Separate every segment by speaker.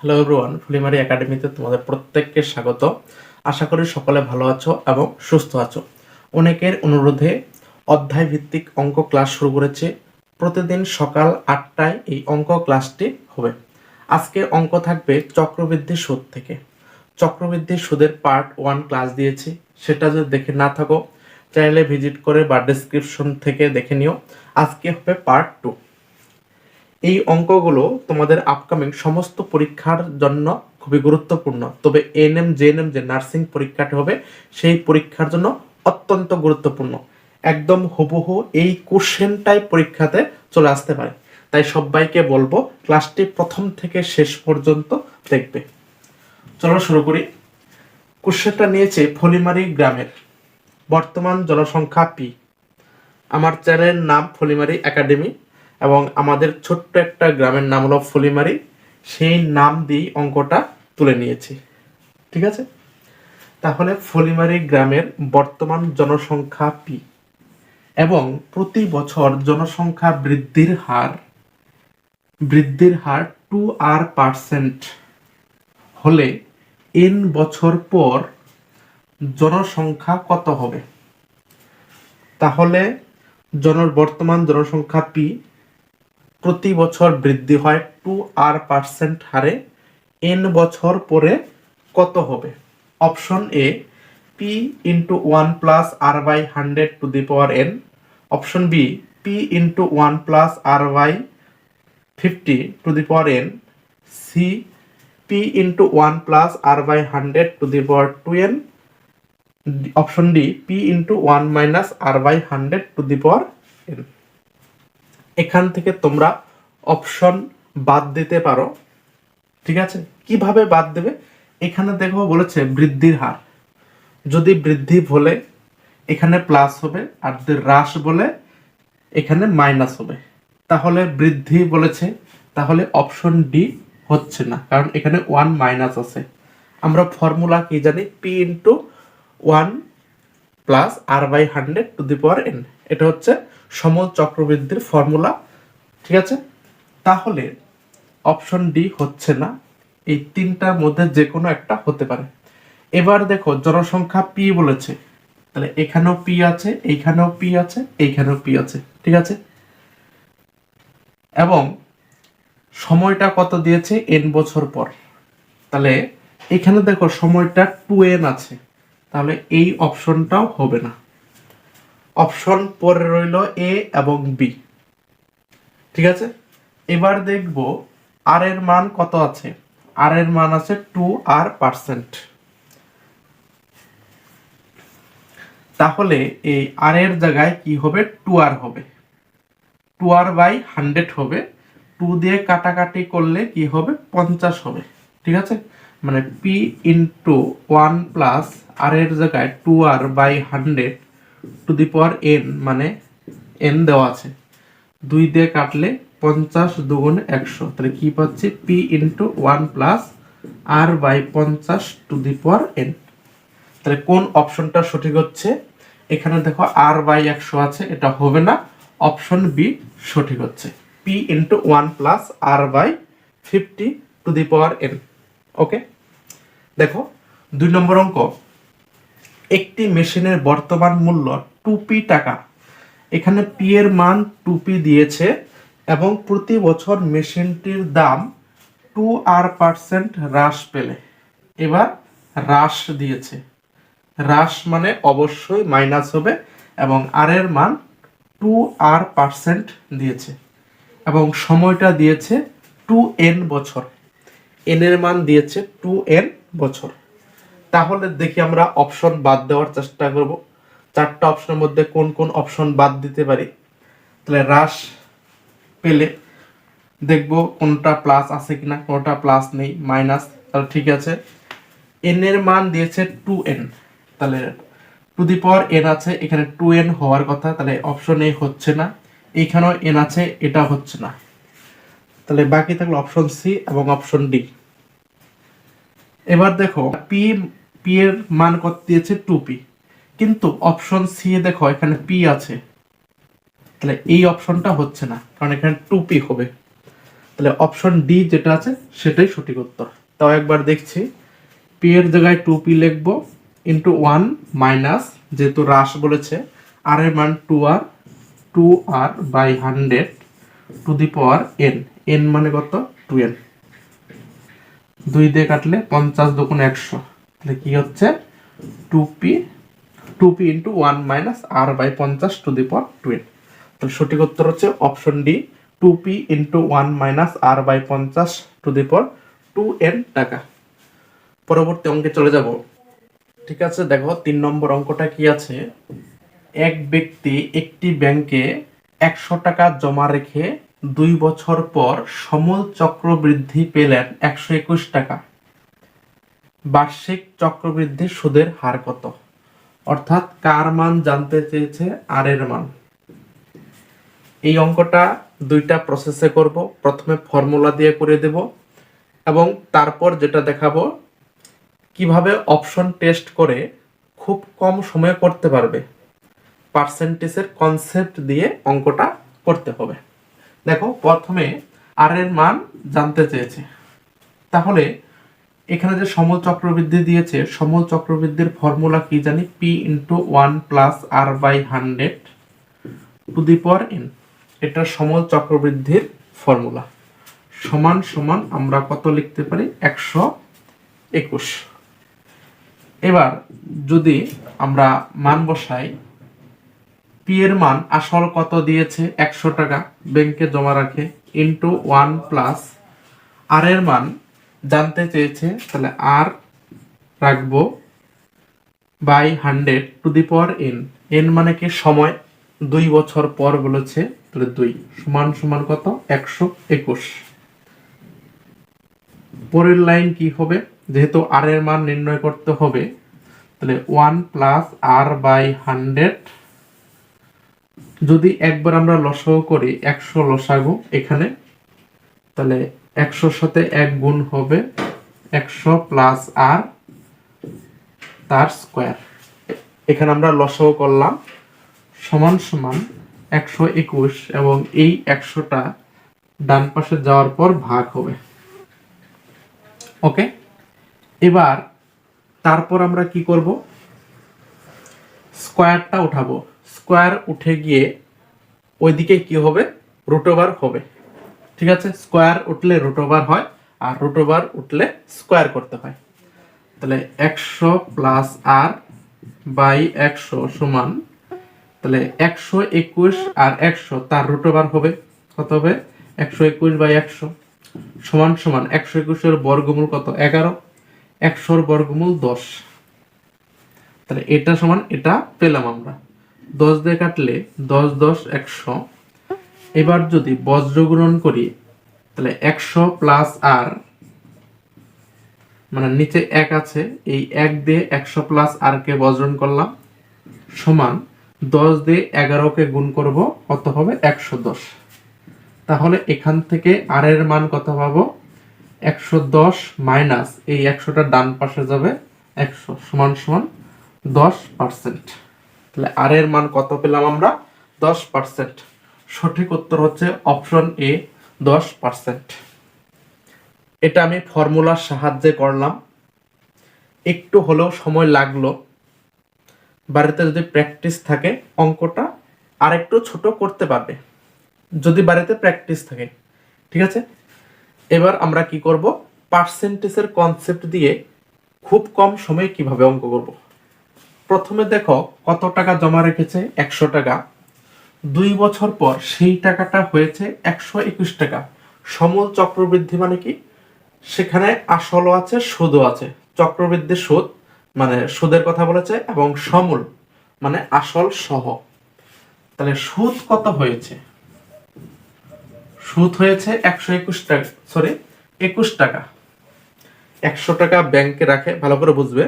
Speaker 1: Hello everyone ফুলিমারি একাডেমিতে তোমাদের প্রত্যেককে স্বাগত। আশা করি সকলে ভালো আছো এবং সুস্থ আছো। অনেকের অনুরোধে অধ্যায় ভিত্তিক অঙ্ক ক্লাস শুরু করেছে। প্রতিদিন সকাল আটটায় এই অঙ্ক ক্লাসটি হবে। আজকে অঙ্ক থাকবে চক্রবৃদ্ধি সুদ থেকে। চক্রবৃদ্ধি সুদের পার্ট ওয়ান ক্লাস দিয়েছি। সেটা যদি দেখে না থাকো চ্যানেলে ভিজিট করে বা ডেসক্রিপশন থেকে দেখে নিও। আজকে হবে পার্ট টু এই অঙ্কগুলো তোমাদের আপকামিং সমস্ত পরীক্ষার জন্য খুবই গুরুত্বপূর্ণ। তবে এনএম জেএনএম যে নার্সিং পরীক্ষাটি হবে, সেই পরীক্ষার জন্য অত্যন্ত গুরুত্বপূর্ণ। একদম হুবহু এই কোশ্চেনটাই পরীক্ষাতে চলে আসতে পারে। তাই সবাইকে বলব ক্লাসটি প্রথম থেকে শেষ পর্যন্ত দেখবে। চলো শুরু করি। কোশ্চেনটা নিয়েছে ফলিমারি গ্রামের। বর্তমান জনসংখ্যা পি আমার চ্যানেলের নাম ফলিমারি একাডেমি। এবং আমাদের ছোট্ট একটা গ্রামের নাম হলো ফলিমারি। সেই নাম দিয়েই অঙ্কটা তুলে নিয়েছি। ঠিক আছে? তাহলে ফলিমারি গ্রামের বর্তমান জনসংখ্যা পি এবং প্রতি বছর জনসংখ্যা বৃদ্ধির হার বৃদ্ধির হার টু আর পার্সেন্ট হলে এন বছর পর জনসংখ্যা কত হবে? তাহলে জন বর্তমান জনসংখ্যা পি প্রতি বছর বৃদ্ধি হয় টু আর পার্সেন্ট হারে। এন বছর পরে কত হবে? Option A P into one plus R by hundred to the power N option B P into one plus R by fifty to the power N C P into one plus R by hundred to the power two N option D P into one minus R by hundred to the power N এখান থেকে তোমরা option বাদ দিতে পারো। ঠিক আছে? কীভাবে বাদ দেবে? এখানে দেখো বলেছে বৃদ্ধির হার। যদি বৃদ্ধি বলে, এখানে প্লাস হবে, আর যদি হ্রাস বলে, এখানে মাইনাস হবে। তাহলে বৃদ্ধি বলেছে, তাহলে অপশন ডি হচ্ছে না, কারণ এখানে ওয়ান মাইনাস আছে। আমরা ফর্মুলা কি জানি? P into one plus R by hundred to the power N এটা হচ্ছে সমল চক্রবৃদ্ধির ফর্মুলা ঠিক আছে? তাহলে অপশন ডি হচ্ছে না, এই তিনটার মধ্যে যে কোনো একটা হতে পারে। এবার দেখো, জনসংখ্যা পি বলেছে। তাহলে এখানেও পি আছে, এইখানেও পি আছে, এইখানেও পি আছে, ঠিক আছে? এবং সময়টা কত দিয়েছে? এন বছর পর। তাহলে এখানে দেখো সময়টা টু এন আছে। তাহলে এই অপশনটাও হবে না। অপশন পরে রইল এ এবং বি। ঠিক আছে? এবার দেখব আর এর মান কত আছে? আর এর মান আছে টু আর পার্সেন্ট তাহলে এই আর এর জায়গায় কি হবে? টু আর হবে। টু আর বাই হান্ড্রেড হবে। টু দিয়ে কাটাকাটি করলে কি হবে? পঞ্চাশ হবে। ঠিক আছে? মানে P into one plus R এর জায়গায় two R by hundred to the power N মানে এন দেওয়া আছে। দুই দিয়ে কাটলে পঞ্চাশ দুগুণ একশো। তাহলে কি পাচ্ছি? P into one plus R by পঞ্চাশ টু দি পাওয়ার এন তাহলে কোন অপশনটা সঠিক হচ্ছে? এখানে দেখো আর বাই একশো আছে, এটা হবে না। অপশন বি সঠিক হচ্ছে। P into one plus R by fifty to the power N okay দেখো, দুই নম্বর অঙ্ক। একটি মেশিনের বর্তমান মূল্য টুপি টাকা। এখানে পি এর মান টুপি দিয়েছে এবং প্রতি বছর মেশিনটির দাম টু আর পার্সেন্ট হ্রাস পেলে। এবার হ্রাস দিয়েছে। হ্রাস মানে অবশ্যই মাইনাস হবে এবং আর এর মান টু আর পার্সেন্ট দিয়েছে এবং সময়টা দিয়েছে টু এন বছর। এন এর মান দিয়েছে টু এন বছর। তাহলে দেখি আমরা অপশন বাদ দেওয়ার চেষ্টা করব। চারটা অপশনের মধ্যে কোন কোন অপশন বাদ দিতে পারি? তাহলে হ্রাস পেলে দেখব কোনটা প্লাস আছে কিনা, কোনটা প্লাস নেই মাইনাস তাহলে ঠিক আছে। এন এর মান দিয়েছে টু এন তাহলে টু দি পাওয়ার এন আছে, এখানে টু এন হওয়ার কথা, তাহলে অপশন এ হচ্ছে না এইখানেও এন আছে, এটা হচ্ছে না। তাহলে বাকি থাকল অপশন সি এবং অপশন ডি এবার দেখো পি পি এর মান কত দিয়েছে? টু পি কিন্তু অপশন সি এ দেখো, এখানে পি আছে। তাহলে এই অপশনটা হচ্ছে না, কারণ এখানে টু পি হবে। তাহলে অপশন ডি যেটা আছে, সেটাই সঠিক উত্তর। তাও একবার দেখছি। পি এর জায়গায় টু পি লিখব ইন্টু ওয়ান মাইনাস যেহেতু হ্রাস বলেছে আর এর মান two R two R by hundred to the power N N মানে কত? টু এন দুই দিয়ে কাটলে পঞ্চাশ দুগুণ একশো। তাহলে কি হচ্ছে? Two P two P into one minus R by পঞ্চাশ to the power two N তাহলে সঠিক উত্তর হচ্ছে option D two P into one minus R by পঞ্চাশ to the power two N টাকা। পরবর্তী অঙ্কে চলে যাব। ঠিক আছে, দেখো তিন নম্বর অঙ্কটা কি আছে? এক ব্যক্তি একটি ব্যাংকে একশো টাকা জমা রেখে দুই বছর পর সমল চক্রবৃদ্ধি পেলেন একশো একুশ টাকা। বার্ষিক চক্রবৃদ্ধি সুদের হার কত? অর্থাৎ কার মান জানতে চেয়েছে আর এর মান? এই অঙ্কটা দুইটা প্রসেসে করব। প্রথমে ফর্মুলা দিয়ে করে দেব এবং তারপর যেটা দেখাবো, কীভাবে অপশন টেস্ট করে খুব কম সময়ে করতে পারবে। পার্সেন্টেজের কনসেপ্ট দিয়ে অঙ্কটা করতে হবে। দেখো, প্রথমে আর এর মান জানতে চেয়েছে। তাহলে এখানে যে সমল চক্রবৃদ্ধি দিয়েছে, সমল চক্রবৃদ্ধির ফর্মুলা কি জানি? P into one plus R by hundred to the power N এটা সমল চক্রবৃদ্ধির ফর্মুলা সমান সমান আমরা কত লিখতে পারি? একশো একুশ। এবার যদি আমরা মান বসাই পি এর মান আসল কত দিয়েছে? একশো টাকা। ব্যাংকে জমা রাখে। ইন্টু ওয়ান প্লাস আর এর মান জানতে চেয়েছে, তাহলে আর রাখব by hundred to the power N N মানে কি সময়? দুই বছর পর বলেছে, তাহলে দুই। সমান সমান কত? একশো একুশ। পরের লাইন কি হবে? যেহেতু আর এর মান নির্ণয় করতে হবে, তাহলে one plus R by hundred যদি একবার আমরা লসাগু করি, একশো লসাগু এখানে, তাহলে একশোর সাথে এক গুণ হবে একশো প্লাস আর তার স্কোয়ার। এখানে আমরা লসাগু করলাম সমান সমান একশো একুশ এবং এই একশোটা ডান পাশে যাওয়ার পর ভাগ হবে। ওকে? এবার তারপর আমরা কি করব? স্কোয়ারটা উঠাবো। স্কোয়ার উঠে গিয়ে ওইদিকে কি হবে? রুটোবার হবে। ঠিক আছে? স্কোয়ার উঠলে রুটোবার হয় আর রুটোবার উঠলে স্কোয়ার করতে হয়। তাহলে একশো প্লাস আর বাই একশো সমান, তাহলে একশো একুশ আর একশো, তার রুটোবার হবে। কত হবে? একশো একুশ বাই একশো সমান সমান একশো একুশের বর্গমূল কত? এগারো। একশোর বর্গমূল দশ। তাহলে এটা সমান এটা পেলাম আমরা। দশ দিয়ে কাটলে দশ দশ, একশো এবার যদি বজ্র গুণন করি, তাহলে একশো প্লাস আর মানে নিচে এক আছে, এই এক দিয়ে একশো প্লাস আর কে বজ্রন করলাম, সমান দশ দিয়ে এগারোকে গুণ করব, কত হবে? একশো দশ। তাহলে এখান থেকে আর এর মান কত পাবো? একশো দশ মাইনাস এই একশোটা ডান পাশে যাবে, একশো সমান সমান দশ পার্সেন্ট তাহলে আর এর মান কত পেলাম আমরা? দশ পার্সেন্ট সঠিক উত্তর হচ্ছে অপশন এ দশ পার্সেন্ট এটা আমি ফর্মুলার সাহায্যে করলাম। একটু হলেও সময় লাগল। বাড়িতে যদি প্র্যাকটিস থাকে অঙ্কটা আরেকটু ছোট করতে পারবে। যদি বাড়িতে প্র্যাকটিস থাকে, ঠিক আছে? এবার আমরা কি করব? পার্সেন্টেজের কনসেপ্ট দিয়ে খুব কম সময়ে কীভাবে অঙ্ক করব? প্রথমে দেখো কত টাকা জমা রেখেছে? একশো টাকা। দুই বছর পর সেই টাকাটা হয়েছে একশো একুশ টাকা। সমল চক্রবৃদ্ধি মানে কি? সেখানে আসলও আছে, সুদও আছে। চক্রবৃদ্ধি সুদ মানে সুদের কথা বলেছে এবং সমূল মানে আসল সহ। তাহলে সুদ কত হয়েছে? সুদ হয়েছে একশো একুশ টাকা সরি একুশ টাকা। একশো টাকা ব্যাংকে রাখে, ভালো করে বুঝবে।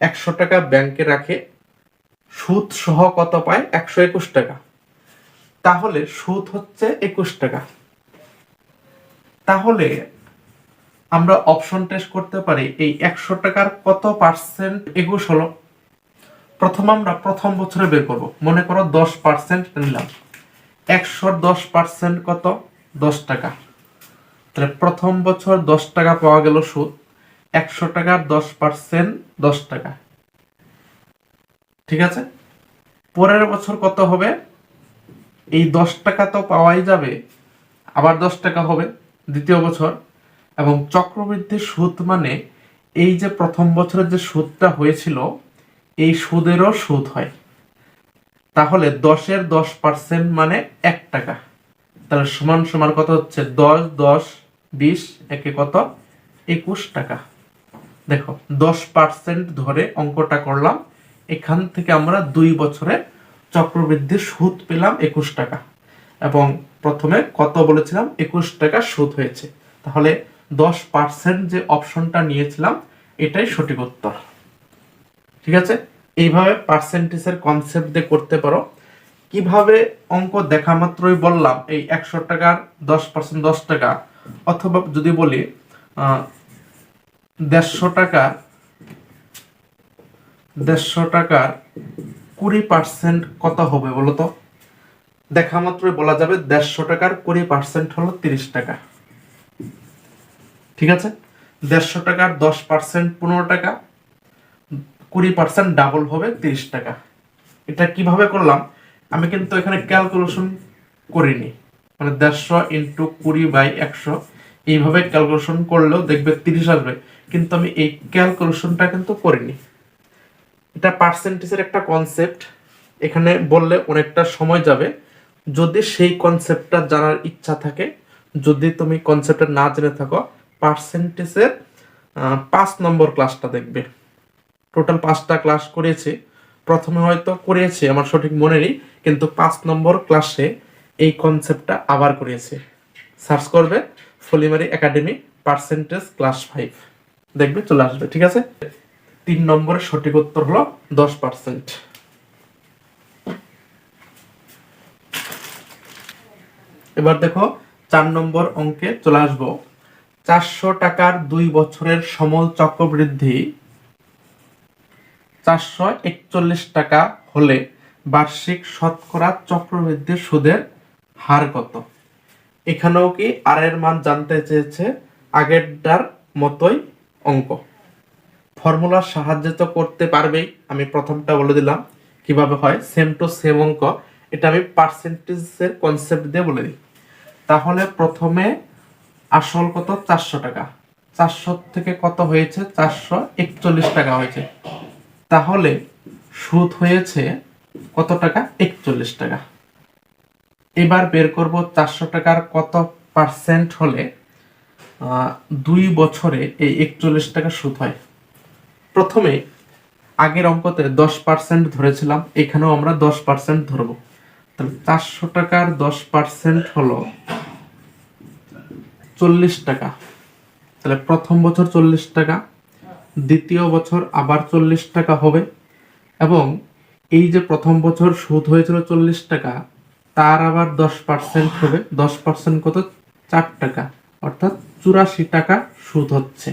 Speaker 1: একশো টাকা ব্যাংকে রাখে, সুদ সহ কত পায়? একশো একুশ টাকা। তাহলে সুদ হচ্ছে একুশ টাকা। তাহলে আমরা অপশন টেস্ট করতে পারি, এই একশো টাকার কত পার্সেন্ট একুশ হলো? প্রথম আমরা প্রথম বছরে বের করব। মনে করো দশ পার্সেন্ট নিলাম। একশোর দশ পার্সেন্ট কত? দশ টাকা। তাহলে প্রথম বছর দশ টাকা পাওয়া গেল সুদ। একশো টাকার দশ পার্সেন্ট দশ টাকা। ঠিক আছে? পরের বছর কত হবে? এই দশ টাকা তো পাওয়াই যাবে। আবার দশ টাকা হবে দ্বিতীয় বছর। এবং চক্রবৃদ্ধি সুদ মানে এই যে প্রথম বছরের যে সুদটা হয়েছিল, এই সুদেরও সুদ হয়। তাহলে দশের দশ পার্সেন্ট মানে এক টাকা। তাহলে সমান সমান কত হচ্ছে? দশ দশ, বিশ, একে কত? একুশ টাকা। দেখো, দশ পার্সেন্ট ধরে অঙ্কটা করলাম। এখান থেকে আমরা দুই বছরে চক্রবৃদ্ধির সুদ পেলাম একুশ টাকা। এবং প্রথমে কত বলেছিলাম? একুশ টাকা সুদ হয়েছে। তাহলে দশ পার্সেন্ট যে অপশনটা নিয়েছিলাম, এটাই সঠিক উত্তর। ঠিক আছে? এইভাবে পার্সেন্টেজের কনসেপ্ট দিয়ে করতে পারো। কীভাবে অঙ্ক দেখা মাত্রই বললাম, এই একশো টাকার দশ পার্সেন্ট দশ টাকা, অথবা যদি বলি দেড়শো টাকার দেড়শো টাকার কুড়ি পার্সেন্ট কত হবে বলো তো? দেখা মাত্রই বলা যাবে দেড়শো টাকার কুড়ি পার্সেন্ট হলো তিরিশ টাকা। ঠিক আছে? দেড়শো টাকার দশ পার্সেন্ট পনেরো টাকা, কুড়ি পার্সেন্ট ডাবল হবে তিরিশ টাকা। এটা কীভাবে করলাম? আমি কিন্তু এখানে ক্যালকুলেশন করিনি। মানে দেড়শো ইন্টু কুড়ি বাই একশো, এইভাবে ক্যালকুলেশন করলেও দেখবে তিরিশ আসবে। কিন্তু আমি এই ক্যালকুলেশনটা কিন্তু করিনি। এটা পার্সেন্টেজের একটা কনসেপ্ট এখানে বললে অনেকটা সময় যাবে। যদি সেই কনসেপ্টটা জানার ইচ্ছা থাকে, যদি তুমি কনসেপ্টটা না জেনে থাকো পার্সেন্টেজের পাঁচ নম্বর ক্লাসটা দেখবে। টোটাল পাঁচটা ক্লাস করেছি। প্রথমে হয়তো করিয়েছি আমার সঠিক মনে নেই, কিন্তু পাঁচ নম্বর ক্লাসে এই কনসেপ্টটা আবার করিয়েছি সার্চ করবে Folimari academy percentage class five দেখবে, চলে আসবে, ঠিক আছে? তিন নম্বরের সঠিক উত্তর হলো দশ পার্সেন্ট। এবার দেখো, চার নম্বর অঙ্কে চলে আসব। চারশো টাকার দুই বছরের সমল চক্রবৃদ্ধি চারশো একচল্লিশ টাকা হলে বার্ষিক শতকরা চক্রবৃদ্ধি সুদের হার কত? এখানেও কি আর এর মান জানতে চেয়েছে আগেরটার মতোই অঙ্ক। ফর্মুলার সাহায্য তো করতে পারবেই, আমি প্রথমটা বলে দিলাম। কীভাবে হয়? সেম টু সেম অঙ্ক। এটা আমি পার্সেন্টেজের কনসেপ্ট দিয়ে বলে দিই। তাহলে প্রথমে আসল কত? চারশো টাকা। চারশো থেকে কত হয়েছে? চারশো একচল্লিশ টাকা হয়েছে। তাহলে সুদ হয়েছে কত টাকা? একচল্লিশ টাকা। এবার বের করব চারশো টাকার কত পার্সেন্ট হলে দুই বছরে এই একচল্লিশ টাকা সুদ হয়। প্রথমে আগের অঙ্কতে দশ পার্সেন্ট ধরেছিলাম, এখানেও আমরা দশ পার্সেন্ট ধরবো। তাহলে চারশো টাকার দশ পার্সেন্ট হলো চল্লিশ টাকা। তাহলে প্রথম বছর চল্লিশ টাকা, দ্বিতীয় বছর আবার চল্লিশ টাকা হবে এবং এই যে প্রথম বছর সুদ হয়েছিল চল্লিশ টাকা, তার আবার দশ পার্সেন্ট হবে। দশ পার্সেন্ট কত? চার টাকা। অর্থাৎ চুরাশি টাকা সুদ হচ্ছে।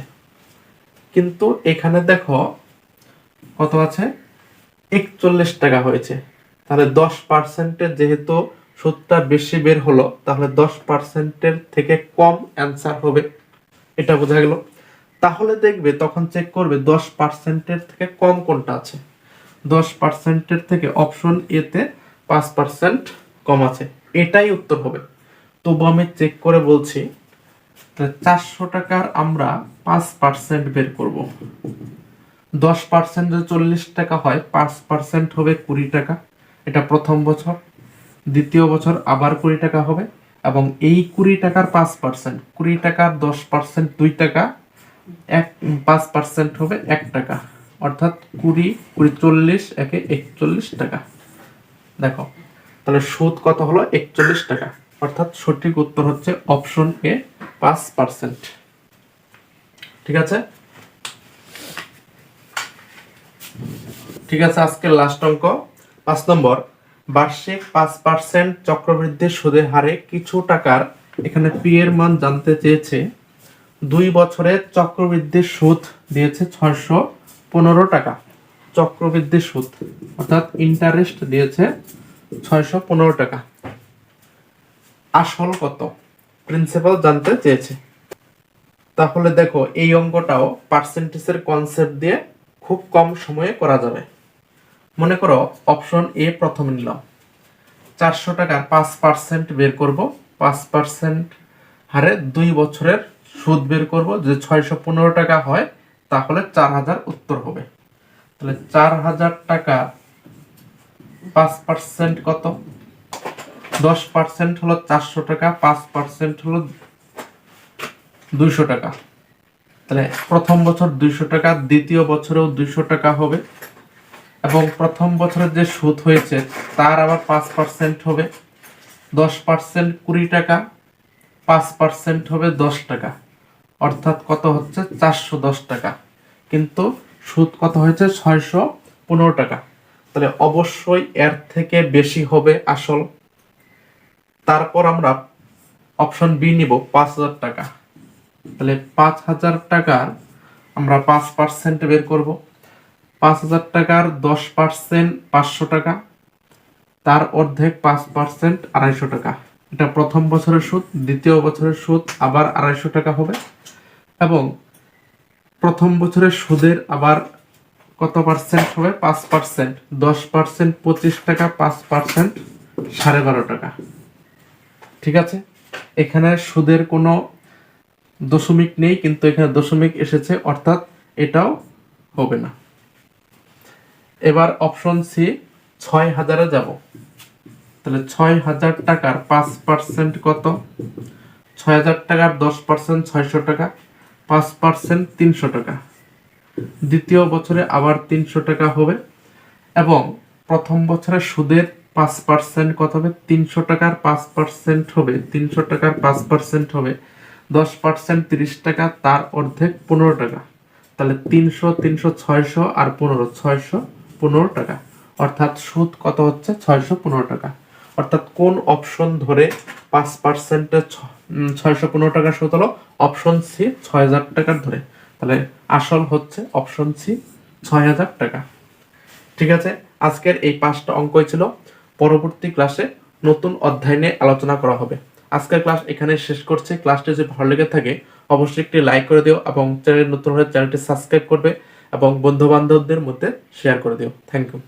Speaker 1: কিন্তু এখানে দেখো কত আছে? একচল্লিশ টাকা হয়েছে। তাহলে দশ পার্সেন্টের যেহেতু সুদটা বেশি বের হলো, তাহলে দশ পার্সেন্টের থেকে কম অ্যান্সার হবে। এটা বোঝা গেল। তাহলে দেখবে, তখন চেক করবে দশ পার্সেন্টের থেকে কম কোনটা আছে? দশ পার্সেন্টের থেকে অপশন এতে পাঁচ পার্সেন্ট কম আছে। এটাই উত্তর হবে। তবু আমি চেক করে বলছি চারশো টাকার আমরা পাঁচ পার্সেন্ট বের করব। দশ পার্সেন্ট যদি চল্লিশ টাকা হয়, পাঁচ পার্সেন্ট হবে কুড়ি টাকা। এটা প্রথম বছর। দ্বিতীয় বছর আবার কুড়ি টাকা হবে এবং এই কুড়ি টাকার পাঁচ পার্সেন্ট কুড়ি টাকার দশ পার্সেন্ট দুই টাকা, এক, পাঁচ পার্সেন্ট হবে এক টাকা। অর্থাৎ কুড়ি কুড়ি চল্লিশ, একে একচল্লিশ টাকা। দেখো, তাহলে সুদ কত হলো? একচল্লিশ টাকা। অর্থাৎ সঠিক উত্তর হচ্ছে অপশন এ পাঁচ পার্সেন্ট। ঠিক আছে? ঠিক আছে আজকে লাস্ট অঙ্ক। পাঁচ নম্বর, বার্ষিক পাঁচ পার্সেন্ট চক্রবৃদ্ধি সুদের হারে কিছু টাকার এখানে মান জানতে চেয়েছে। দুই বছরে চক্রবৃদ্ধির সুদ দিয়েছে ছয়শো পনেরো টাকা। চক্রবৃদ্ধি সুদ, অর্থাৎ ইন্টারেস্ট দিয়েছে ছয়শো পনেরো টাকা। আসল কত? প্রিন্সিপাল জানতে চেয়েছে। তাহলে দেখো, এই অঙ্কটাও পার্সেন্টেজের কনসেপ্ট দিয়ে খুব কম সময়ে করা যাবে। মনে করো অপশন এ প্রথম নিলাম। চারশো টাকার পাঁচ পার্সেন্ট বের করব। পাঁচ পার্সেন্ট হারে দুই বছরের সুদ বের করব। যদি ছয়শো পনেরো টাকা হয়, তাহলে চার হাজার উত্তর হবে। তাহলে চার হাজার টাকা পাঁচ পার্সেন্ট কত? দশ পার্সেন্ট হলো চারশো টাকা, পাঁচ পার্সেন্ট হলো দুইশো টাকা। তাহলে প্রথম বছর দুইশো টাকা, দ্বিতীয় বছরেও দুইশো টাকা হবে। এবং প্রথম বছরের যে সুদ হয়েছে, তার আবার পাঁচ পার্সেন্ট হবে। দশ পার্সেন্ট কুড়ি টাকা, পাঁচ পার্সেন্ট হবে দশ টাকা। অর্থাৎ কত হচ্ছে? চারশো দশ টাকা। কিন্তু সুদ কত হয়েছে? ছয়শো পনেরো টাকা। তাহলে অবশ্যই এর থেকে বেশি হবে আসল। তারপর আমরা অপশন বি নিব পাঁচ হাজার টাকা। তাহলে পাঁচ হাজার টাকার আমরা পাঁচ পার্সেন্ট বের করব। পাঁচ হাজার টাকার দশ পার্সেন্ট পাঁচশো টাকা, তার অর্ধেক পাঁচ পার্সেন্ট আড়াইশো টাকা। এটা প্রথম বছরের সুদ, দ্বিতীয় বছরের সুদ আবার আড়াইশো টাকা হবে এবং প্রথম বছরের সুদের আবার কত পার্সেন্ট হবে? পাঁচ পার্সেন্ট দশ পার্সেন্ট পঁচিশ টাকা, পাঁচ পার্সেন্ট সাড়ে বারো টাকা। ঠিক আছে? এখানে সুদের কোনো দশমিক নেই, কিন্তু এখানে দশমিক এসেছে, অর্থাৎ এটাও হবে না। এবার অপশন সি ছয় হাজারে যাব। তাহলে ছয় হাজার টাকার পাঁচ পার্সেন্ট কত? ছয় হাজার টাকার দশ পার্সেন্ট ছয়শো টাকা, পাঁচ পার্সেন্ট তিনশো টাকা। দ্বিতীয় বছরে আবার তিনশো টাকা হবে এবং প্রথম বছরে সুদের পাঁচ পার্সেন্ট কত হবে, তিনশো টাকার পাঁচ পার্সেন্ট হবে, তিনশো টাকার পাঁচ পার্সেন্ট হবে, দশ পার্সেন্ট তিরিশ টাকা, তার অর্ধেক পনেরো টাকা। তাহলে তিনশো তিনশো, ছয়শো আর পনেরো, ছয়শো পনেরো টাকা। অর্থাৎ সুদ কত হচ্ছে? ছয়শো পনেরো টাকা। অর্থাৎ কোন অপশন ধরে পাঁচ পার্সেন্টে ছয়শো পনেরো টাকা সুদ হলো? অপশন সি ছয় হাজার টাকার ধরে। তাহলে আসল হচ্ছে অপশন সি ছয় হাজার টাকা। ঠিক আছে? আজকের এই পাঁচটা অঙ্কই ছিল। পরবর্তী ক্লাসে নতুন অধ্যায় নিয়ে আলোচনা করা হবে। আজকের ক্লাস এখানে শেষ করছে। ক্লাসটি যদি ভালো লেগে থাকে, অবশ্যই একটি লাইক করে দিও এবং চ্যানেল নতুন হলে চ্যানেলটি সাবস্ক্রাইব করবে এবং বন্ধু বান্ধবদের মধ্যে শেয়ার করে দিও। Thank you.